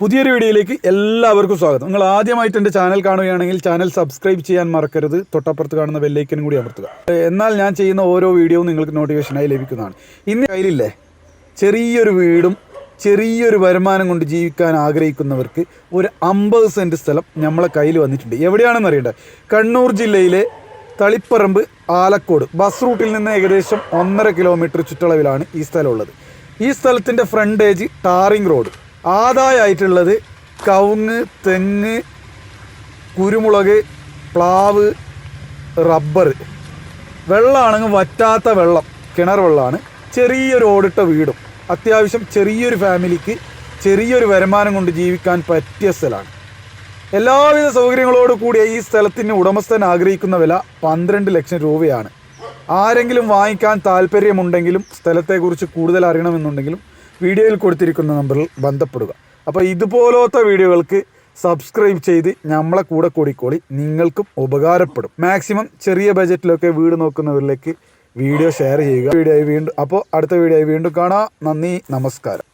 പുതിയൊരു വീഡിയോയിലേക്ക് എല്ലാവർക്കും സ്വാഗതം. നിങ്ങൾ ആദ്യമായിട്ട് എന്റെ ചാനൽ കാണുകയാണെങ്കിൽ ചാനൽ സബ്സ്ക്രൈബ് ചെയ്യാൻ മറക്കരുത്. തൊട്ടപ്പുറത്ത് കാണുന്ന ബെല്ലൈക്കനും കൂടി അമർത്തുക. എന്നാൽ ഞാൻ ചെയ്യുന്ന ഓരോ വീഡിയോയും നിങ്ങൾക്ക് നോട്ടിഫിക്കേഷനായി ലഭിക്കുന്നതാണ്. ഇന്ന് കയ്യിലില്ലേ? ചെറിയൊരു വീടും ചെറിയൊരു വരുമാനം കൊണ്ട് ജീവിക്കാൻ ആഗ്രഹിക്കുന്നവർക്ക് ഒരു അമ്പത് സെന്റ് സ്ഥലം നമ്മളെ കയ്യിൽ വന്നിട്ടുണ്ട്. എവിടെയാണെന്ന് അറിയണ്ടേ. കണ്ണൂർ ജില്ലയിലെ തളിപ്പറമ്പ് ആലക്കോട്. ബസ് റൂട്ടിൽ നിന്ന് ഏകദേശം ഒന്നര കിലോമീറ്റർ ചുറ്റളവിലാണ് ഈ സ്ഥലമുള്ളത് ഈ സ്ഥലത്തിന്റെ ഫ്രണ്ടേജ് ടാറിംഗ് റോഡ്. ആദായമായിട്ടുള്ളത് കവുങ്ങ് തെങ്ങ് കുരുമുളക് പ്ലാവ് റബ്ബർ. വെള്ളമാണെങ്കിൽ വറ്റാത്ത വെള്ളം കിണർ വെള്ളമാണ് ചെറിയൊരു ഓടിട്ട വീടും. അത്യാവശ്യം ചെറിയൊരു ഫാമിലിക്ക് ചെറിയൊരു വരുമാനം കൊണ്ട് ജീവിക്കാൻ പറ്റിയ സ്ഥലമാണ്. എല്ലാവിധ സൗകര്യങ്ങളോട് കൂടിയ ഈ സ്ഥലത്തിന് ഉടമസ്ഥൻ ആഗ്രഹിക്കുന്ന വില പന്ത്രണ്ട് ലക്ഷം രൂപയാണ്. ആരെങ്കിലും വാങ്ങിക്കാൻ താല്പര്യമുണ്ടെങ്കിലും സ്ഥലത്തെക്കുറിച്ച് കൂടുതൽ അറിയണമെന്നുണ്ടെങ്കിലും വീഡിയോയിൽ കൊടുത്തിരിക്കുന്ന നമ്പറിൽ ബന്ധപ്പെടുക. അപ്പോൾ ഇതുപോലത്തെ വീഡിയോകൾക്ക് സബ്സ്ക്രൈബ് ചെയ്ത് നമ്മളെ കൂടെ കൂടിക്കോളി. നിങ്ങൾക്കും ഉപകാരപ്പെടും. മാക്സിമം ചെറിയ ബജറ്റിലൊക്കെ വീട് നോക്കുന്നവരിലേക്ക് വീഡിയോ ഷെയർ ചെയ്യുക. വീഡിയോ വീണ്ടും അപ്പോൾ അടുത്ത വീഡിയോ വീണ്ടും കാണാം. നന്ദി നമസ്കാരം.